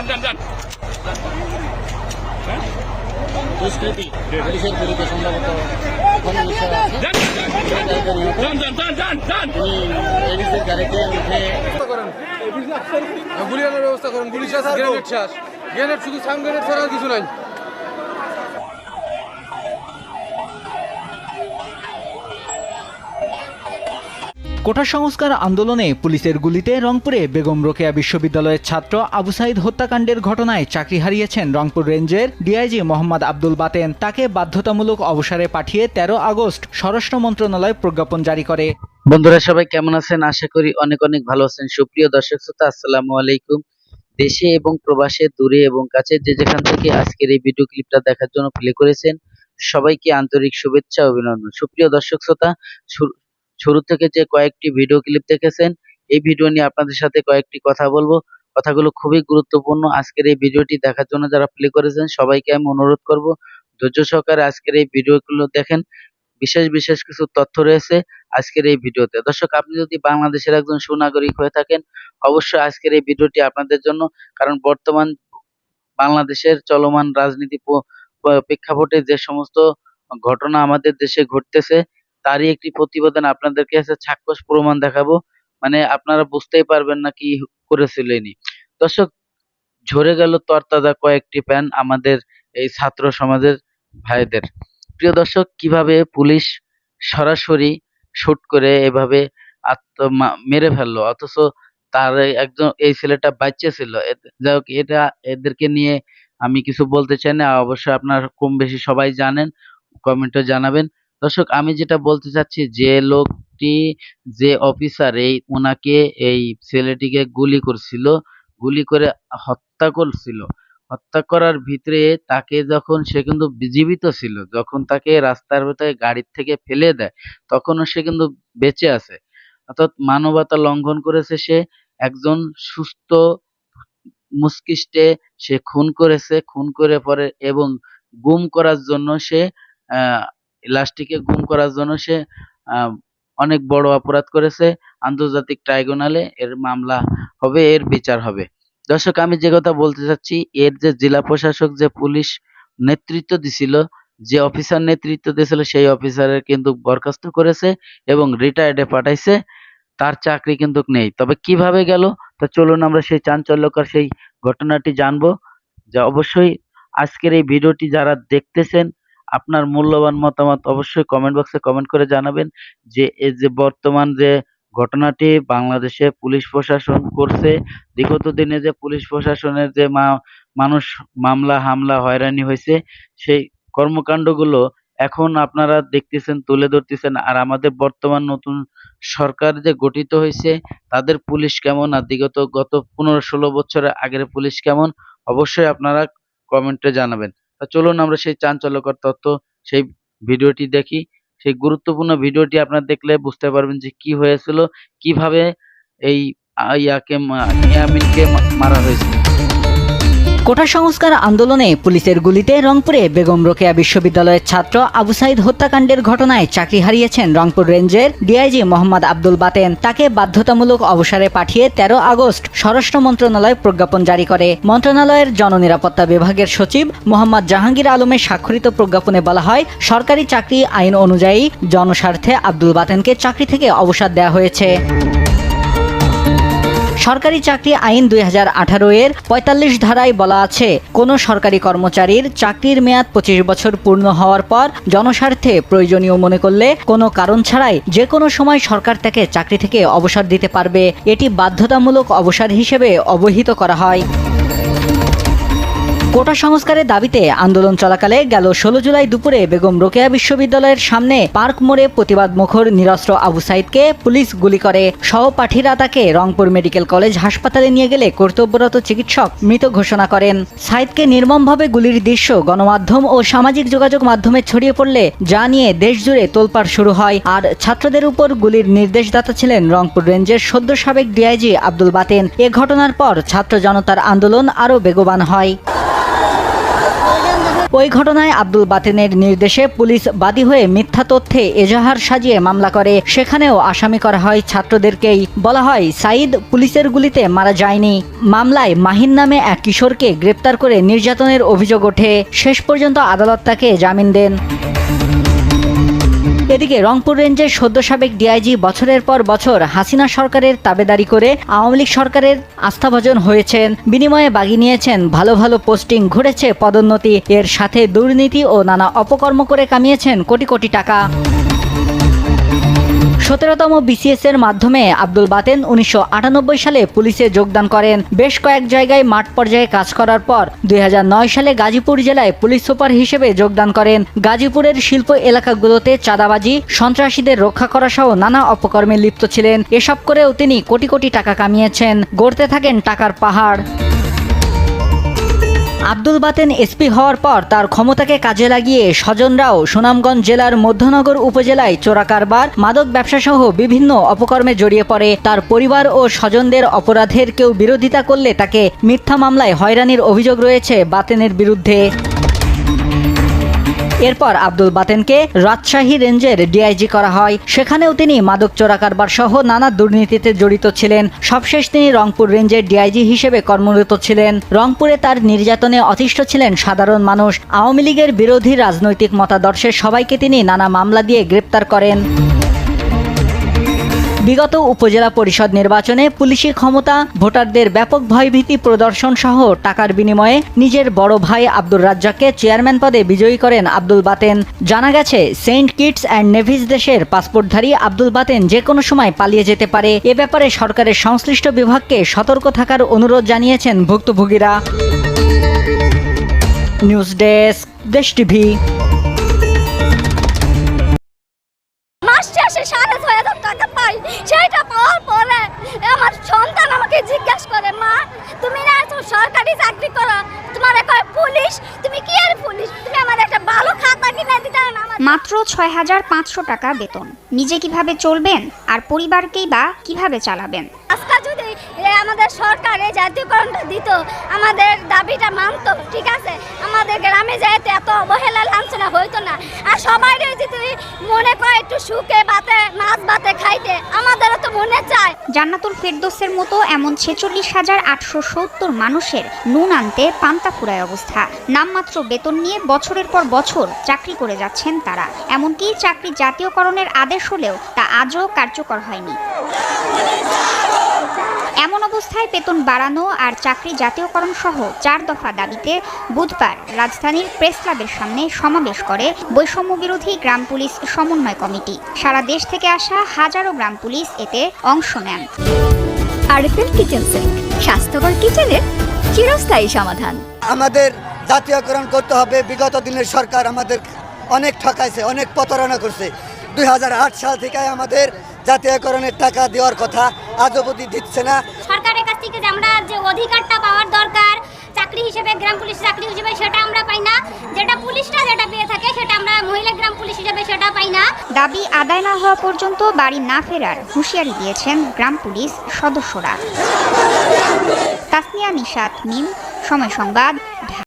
যান যান যান দুষ্কৃতী পুলিশের গুলিতে সম্ভবত গুলি আনার ব্যবস্থা করেন। গুলি গ্রেনেড শুধু সাংগ্রেনেড গ্রেনেড ছাড়া কিছু নাই। কোটা সংস্কার আন্দোলনে পুলিশের গুলিতে রংপুরে বেগম রোকেয়া বিশ্ববিদ্যালয়ের ছাত্র আবু সাইদ হত্যাকাণ্ডের ঘটনায় চাকরি হারিয়েছেন রংপুর রেঞ্জের ডিআইজি মোহাম্মদ আব্দুল বাতেন। তাকে বাধ্যতামূলক অবসরে পাঠিয়ে তেরো আগস্ট স্বরাষ্ট্র মন্ত্রণালয় প্রজ্ঞাপন জারি করে। বন্ধুরা, সবাই কেমন আছেন? আশা করি অনেক অনেক ভালো আছেন। সুপ্রিয় দর্শক শ্রোতা, আসসালামু আলাইকুম। দেশে এবং প্রবাসে, দূরে এবং কাছে যে যেখান থেকে আজকের এই ভিডিও ক্লিপটা দেখার জন্য প্লে করেছেন, সবাইকে আন্তরিক শুভেচ্ছা, অভিনন্দন। সুপ্রিয় দর্শক শ্রোতা শুরু- থেকে যে কয়েকটি ভিডিও ক্লিপ দেখেছেন, এই ভিডিও নিয়ে আপনাদের সাথে কয়েকটি কথা বলব। কথাগুলো খুবই গুরুত্বপূর্ণ। আজকের এই ভিডিওটি দেখার জন্য যারা প্লে করেছেন, সবাইকে আমি অনুরোধ করব, ধৈর্য সহকারে আজকের এই ভিডিওগুলো দেখেন। বিশেষ বিশেষ কিছু তথ্য রয়েছে আজকের এই ভিডিওতে দর্শক, আপনি যদি বাংলাদেশের একজন সুনাগরিক হয়ে থাকেন, অবশ্যই আজকের এই ভিডিওটি আপনাদের জন্য, কারণ বর্তমান বাংলাদেশের চলমান রাজনীতি প্রেক্ষাপটে যে সমস্ত ঘটনা আমাদের দেশে ঘটতেছে তারই একটি প্রতিবেদন আপনাদের কাছে চাক্ষুষ প্রমাণ দেখাবো। মানে আপনারা বুঝতেই পারবেন না কি করেছিল ইনি। দর্শক, ঝরে গেল তরতাজা কয়েকটি প্যান আমাদের এই ছাত্র সমাজের ভাইদের। প্রিয় দর্শক, কীভাবে পুলিশ সরাসরি শুট করে এভাবে আত্ম মেরে ফেলল? অথচ তার একজন, এই ছেলেটা বাচ্চা ছিল। যাই হোক, এটা এদেরকে নিয়ে আমি কিছু বলতে চাই না। অবশ্যই আপনার কম বেশি সবাই জানেন, কমেন্টে জানাবেন। দর্শক, আমি যেটা বলতে চাচ্ছি, যে লোকটি, যে অফিসার এই ওনাকে এই ছেলেটিকে গুলি করছিল, গুলি করে হত্যা করছিল। হত্যা করার ভিতরে তাকে যখন, সে কিন্তু জীবিত ছিল, যখন তাকে রাস্তার ভিতরে গাড়ির থেকে ফেলে দেয়, তখনও সে কিন্তু বেঁচে আছে। অর্থাৎ মানবতা লঙ্ঘন করেছে সে, একজন সুস্থ মস্তিষ্কে সে খুন করেছে, খুন করে পরে এবং গুম করার জন্য সে লাশটিকে গুম করার জন্য সে অনেক বড় অপরাধ করেছে। আন্তর্জাতিক ট্রাইব্যুনালে এর মামলা হবে, এর বিচার হবে। দর্শক, আমি যে কথা বলতে চাচ্ছি, এর যে জেলা প্রশাসক যে পুলিশ নেতৃত্ব দিছিল, যে অফিসার নেতৃত্ব দিয়েছিল, সেই অফিসারের কিন্তু বরখাস্ত করেছে এবং রিটায়ার্ডে পাঠাইছে। তার চাকরি কিন্তু নেই। তবে কীভাবে গেল? তা চলুন আমরা সেই চাঞ্চল্যকর সেই ঘটনাটি জানব। যা অবশ্যই আজকের এই ভিডিওটি যারা দেখতেছেন আপনার মূল্যবান মতামত অবশ্যই কমেন্ট বক্সে কমেন্ট করে জানাবেন যে এই যে বর্তমান যে ঘটনাটি বাংলাদেশে পুলিশ প্রশাসন করছে, বিগত দিনে যে পুলিশ প্রশাসনের যে মা- মানুষ মামলা, হামলা হয়রানি হয়েছে, সেই কর্মকাণ্ডগুলো এখন আপনারা দেখতেছেন, তুলে ধরতেছেন আর আমাদের বর্তমান নতুন সরকার যে গঠিত হয়েছে, তাদের পুলিশ কেমন আর বিগত গত পনেরো ষোলো বছরের আগের পুলিশ কেমন, অবশ্যই আপনারা কমেন্টে জানাবেন। চলুন আমরা সেই চাঞ্চল্যকর তথ্য সেই ভিডিওটি দেখি। সেই গুরুত্বপূর্ণ ভিডিওটি আপনারা দেখলে বুঝতে পারবেন যে কি হয়েছিল, কীভাবে এই ইয়াকে ইয়ামিনকে মারা হয়েছিল। কোটা সংস্কার আন্দোলনে পুলিশের গুলিতে রংপুরে বেগম রোকেয়া বিশ্ববিদ্যালয়ের ছাত্র আবু সাইদ হত্যাকাণ্ডের ঘটনায় চাকরি হারিয়েছেন রংপুর রেঞ্জের ডিআইজি মোহাম্মদ আব্দুল বাতেন। তাকে বাধ্যতামূলক অবসরে পাঠিয়ে তেরো আগস্ট স্বরাষ্ট্র মন্ত্রণালয় প্রজ্ঞাপন জারি করে। মন্ত্রণালয়ের জননিরাপত্তা বিভাগের সচিব মোহাম্মদ জাহাঙ্গীর আলমের স্বাক্ষরিত প্রজ্ঞাপনে বলা হয়, সরকারি চাকরি আইন অনুযায়ী জনস্বার্থে আব্দুল বাতেনকে চাকরি থেকে অবসর দেওয়া হয়েছে। সরকারি চাকরি আইন দুই হাজার আঠারো এর পঁয়তাল্লিশ ধারায় বলা আছে, কোনো সরকারি কর্মচারীর চাকরির মেয়াদ পঁচিশ বছর পূর্ণ হওয়ার পর জনস্বার্থে প্রয়োজনীয় মনে করলে কোনো কারণ ছাড়াই যে কোনো সময় সরকার তাকে চাকরি থেকে অবসর দিতে পারবে। এটি বাধ্যতামূলক অবসর হিসেবে অবহিত করা হয়। কোটা সংস্কারের দাবিতে আন্দোলন চলাকালে গেল ষোলো জুলাই দুপুরে বেগম রোকেয়া বিশ্ববিদ্যালয়ের সামনে পার্ক মোড়ে প্রতিবাদ মুখর নিরস্ত্র আবু সাইদকে পুলিশ গুলি করে। সহপাঠীরা তাকে রংপুর মেডিকেল কলেজ হাসপাতালে নিয়ে গেলে কর্তব্যরত চিকিৎসক মৃত ঘোষণা করেন। সাইদকে নির্মমভাবে গুলির দৃশ্য, গণমাধ্যম ও সামাজিক যোগাযোগ মাধ্যমে ছড়িয়ে পড়লে যা নিয়ে দেশজুড়ে তোলপাড় শুরু হয়। আর ছাত্রদের উপর গুলির নির্দেশদাতা ছিলেন রংপুর রেঞ্জের সদ্য সাবেক ডিআইজি আব্দুল বাতেন। এ ঘটনার পর ছাত্র জনতার আন্দোলন আরও বেগবান হয়। ওই ঘটনায় আব্দুল বাতেনের নির্দেশে পুলিশ বাদী হয়ে মিথ্যা তথ্যে এজাহার সাজিয়ে মামলা করে। সেখানেও আসামি করা হয় ছাত্রদেরকেই। বলা হয় সাইদ পুলিশের গুলিতে মারা যায়নি। মামলায় মাহিন নামে এক কিশোরকে গ্রেপ্তার করে নির্যাতনের অভিযোগ ওঠে। শেষ পর্যন্ত আদালত তাকে জামিন দেন। এদিকে রংপুর রেঞ্জের সদ্য সাবেক ডিআইজি বছরের পর বছর হাসিনা সরকারের তাবেদারি করে আওয়ামী লীগ সরকারের আস্থাভাজন হয়েছেন। বিনিময়ে বাগি নিয়েছেন, ভালো ভালো পোস্টিং ঘুরেছে পদোন্নতি। এর সাথে দুর্নীতি ও নানা অপকর্ম করে কামিয়েছেন কোটি কোটি টাকা। সতেরোতম বিসিএস এর মাধ্যমে আব্দুল বাতেন উনিশশো আটানব্বই সালে পুলিশে যোগদান করেন। বেশ কয়েক জায়গায় মাঠ পর্যায়ে কাজ করার পর দুই হাজার নয় সালে গাজীপুর জেলায় পুলিশ সুপার হিসেবে যোগদান করেন। গাজীপুরের শিল্প এলাকাগুলোতে চাঁদাবাজি, সন্ত্রাসীদের রক্ষা করা সহ নানা অপকর্মে লিপ্ত ছিলেন। এসব করেও তিনি কোটি কোটি টাকা কামিয়েছেন। গড়তে থাকেন টাকার পাহাড়। আব্দুল বাতেন এসপি হওয়ার পর তার ক্ষমতাকে কাজে লাগিয়ে স্বজনরাও সুনামগঞ্জ জেলার মধ্যনগর উপজেলায় চোরাকারবার মাদক ব্যবসা সহ বিভিন্ন অপকর্মে জড়িয়ে পড়ে। তার পরিবার ও স্বজনদের অপরাধের কেউ বিরোধিতা করলে তাকে মিথ্যা মামলায় হয়রানির অভিযোগ রয়েছে বাতেনের বিরুদ্ধে। এরপর আব্দুল বাতেনকে রাজশাহী রেঞ্জের ডিআইজি করা হয়। সেখানেও তিনি মাদক চোরাকারবার সহ নানা দুর্নীতিতে জড়িত ছিলেন। সবশেষ তিনি রংপুর রেঞ্জের ডিআইজি হিসেবে কর্মরত ছিলেন। রংপুরে তার নির্যাতনে অতিষ্ঠ ছিলেন সাধারণ মানুষ। আওয়ামী লীগের বিরোধী রাজনৈতিক মতাদর্শের সবাইকে তিনি নানা মামলা দিয়ে গ্রেপ্তার করেন। বিগত উপজেলা পরিষদ নির্বাচনে পুলিশি ক্ষমতা, ভোটারদের ব্যাপক ভয়ভীতি প্রদর্শন সহ টাকার বিনিময়ে নিজের বড় ভাই আব্দুর রাজ্জাককে চেয়ারম্যান পদে বিজয়ী করেন আব্দুল বাতেন। জানা গেছে, সেন্ট কিটস অ্যান্ড নেভিস দেশের পাসপোর্টধারী আব্দুল বাতেন যে কোনো সময় পালিয়ে যেতে পারে। এ ব্যাপারে সরকারের সংশ্লিষ্ট বিভাগকে সতর্ক থাকার অনুরোধ জানিয়েছেন ভুক্তভোগীরা। News desk, Desh TV. মাস সাড়ে ছয় হাজার টাকা পাই, সেইটা পাওয়ার পরে আমার সন্তান আমাকে জিজ্ঞাসা করে, মা, তুমি না সরকারি চাকরি করো? তোমার কয় পুলিশ? তুমি কি আর পুলিশ? তুমি আমার একটা ভালো খাতা কিনে দিতে না মাত্র ছয় হাজার পাঁচশো টাকা বেতন। নিজে কীভাবে চলবেন আর পরিবারকেই বা কীভাবে চালাবেন? এ আমাদের সরকার এই জাতীয়করণটা দিত। আমাদের দাবিটা মানতো, ঠিক আছে? আমাদের গ্রামে যেতে এত অবহেলা, লাঞ্ছনা হইতো না। আর সবাই যদি মনে করে একটু সুখে বাতে মাছ বাতে খাইতে, আমাদেরও তো মনে চায়। জান্নাতুল ফেরদোসের মতো এমন ছেচল্লিশ হাজার আটশো সত্তর মানুষের নুন আনতে পান্তা ফুরায় অবস্থা। নামমাত্র বেতন নিয়ে বছরের পর বছর চাকরি করে যাচ্ছেন তারা। এমনকি চাকরি জাতীয়করণের আদেশ হলেও তা আজও কার্যকর হয়নি। এমন অবস্থায় বেতন বাড়ানো আর চাকরি জাতীয়করণ সহ চার দফা দাবিতে বুধবার রাজধানীর প্রেস ক্লাবের সামনে সমাবেশ করে বৈষম্য বিরোধী গ্রাম পুলিশ সমন্বয় কমিটি। সারা দেশ থেকে আসা হাজারো গ্রাম পুলিশ এতে অংশ নেন। আরএফএল কিচেন সিঙ্ক স্বাস্থ্যকর কিচেনের চিরস্থায়ী সমাধান। আমাদের জাতীয়করণ করতে হবে। বিগত দিনের সরকার আমাদের অনেক ঠকাইছে অনেক প্রতারণা করছে। দুই হাজার আট সাল থেকে আমাদের জাতীয়করণের টাকা দেওয়ার কথা আজ অবধি দিচ্ছে না। সরকারের কাছ থেকে যে আমরা যে অধিকারটা পাওয়ার দরকার চাকরি হিসেবে গ্রাম পুলিশ চাকরি হিসেবে সেটা আমরা পাই না। যেটা পুলিশটা যেটা পেয়ে থাকে সেটা আমরা মহিলা গ্রাম পুলিশ হিসেবে সেটা পাই না। দাবি আদায় না হওয়া পর্যন্ত বাড়ি না ফেরার হুঁশিয়ারি দিয়েছেন গ্রাম পুলিশ সদস্যরা। তাসনিয়া নিশাত মিম সময় সংবাদ।